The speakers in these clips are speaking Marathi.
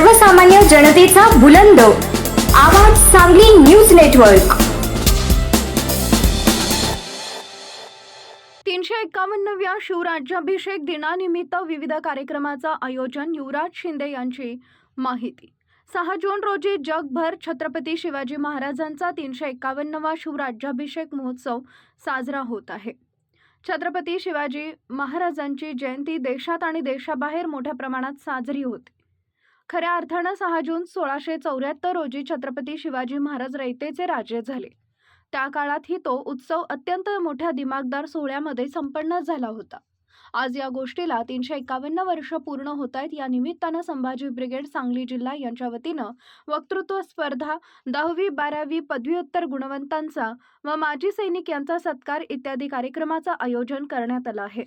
सर्वसामान्य जनतेचा बुलंद. आवाज सांगली न्यूज नेटवर्क. तीनशे एक्कावन्नव्या शिवराज्याभिषेक दिनानिमित्त विविध कार्यक्रमाचं आयोजन युवराज शिंदे यांची माहिती. सहा जून रोजी जगभर छत्रपती शिवाजी महाराजांचा तीनशे एक्कावन्नवा शिवराज्याभिषेक महोत्सव साजरा होत आहे. छत्रपती शिवाजी महाराजांची जयंती देशात आणि देशाबाहेर मोठ्या प्रमाणात साजरी होते. खऱ्या अर्थानं सहा जून सोळाशे चौऱ्याहत्तर रोजी छत्रपती शिवाजी महाराज रयतेचे राजे झाले. त्या काळातही तो उत्सव अत्यंत मोठ्या दिमागदार सोहळ्यामध्ये संपन्न झाला होता. आज या गोष्टीला तीनशे एकावन्न वर्ष पूर्ण होत आहेत या निमित्तानं संभाजी ब्रिगेड सांगली जिल्हा यांच्या वतीनं वक्तृत्व स्पर्धा दहावी बारावी पदव्युत्तर गुणवंतांचा व माजी सैनिक यांचा सत्कार इत्यादी कार्यक्रमाचं आयोजन करण्यात आलं आहे.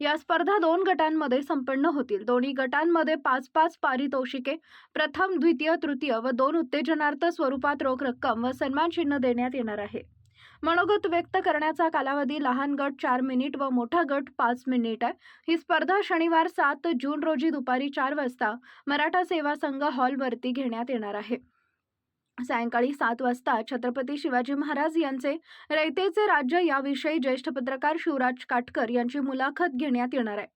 या स्पर्धा दोन गटांमध्ये संपन्न होतील. दोन्ही गटांमध्ये पाच पाच पारितोषिके प्रथम द्वितीय तृतीय व दोन उत्तेजनार्थ स्वरूपात रोख रक्कम व सन्मान चिन्ह देण्यात येणार आहे. मनोगत व्यक्त करण्याचा कालावधी लहान गट चार मिनिट व मोठा गट पाच मिनिट आहे. ही स्पर्धा शनिवार सात जून रोजी दुपारी चार वाजता मराठा सेवा संघ हॉलवरती घेण्यात येणार आहे. सायंकाळी सात वाजता छत्रपती शिवाजी महाराज यांचे रयतेचे राज्य याविषयी ज्येष्ठ पत्रकार शिवराज काटकर यांची मुलाखत घेण्यात येणार आहे.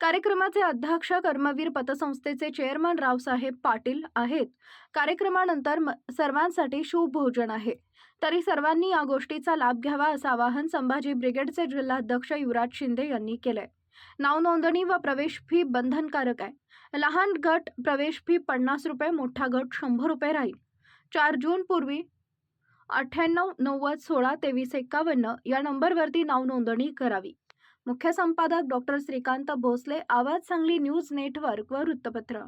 कार्यक्रमाचे अध्यक्ष कर्मवीर पतसंस्थेचे चेअरमन रावसाहेब पाटील आहेत. कार्यक्रमानंतर म- सर्वांसाठी शुभभोजन आहे. तरी सर्वांनी या गोष्टीचा लाभ घ्यावा असं आवाहन संभाजी ब्रिगेडचे जिल्हाध्यक्ष युवराज शिंदे यांनी केलंय. नाव नोंदणी व प्रवेश फी बंधनकारक आहे. लहान गट प्रवेश फी पन्नास रुपये मोठा गट शंभर रुपये राहील. चार जून पूर्वी अठ्ठ्याण्णव नव्वद सोळा तेवीस एक्कावन्न या नंबरवरती नाव नोंदणी करावी. मुख्य संपादक डॉक्टर श्रीकांत भोसले आवाज सांगली न्यूज नेटवर्क व वृत्तपत्र.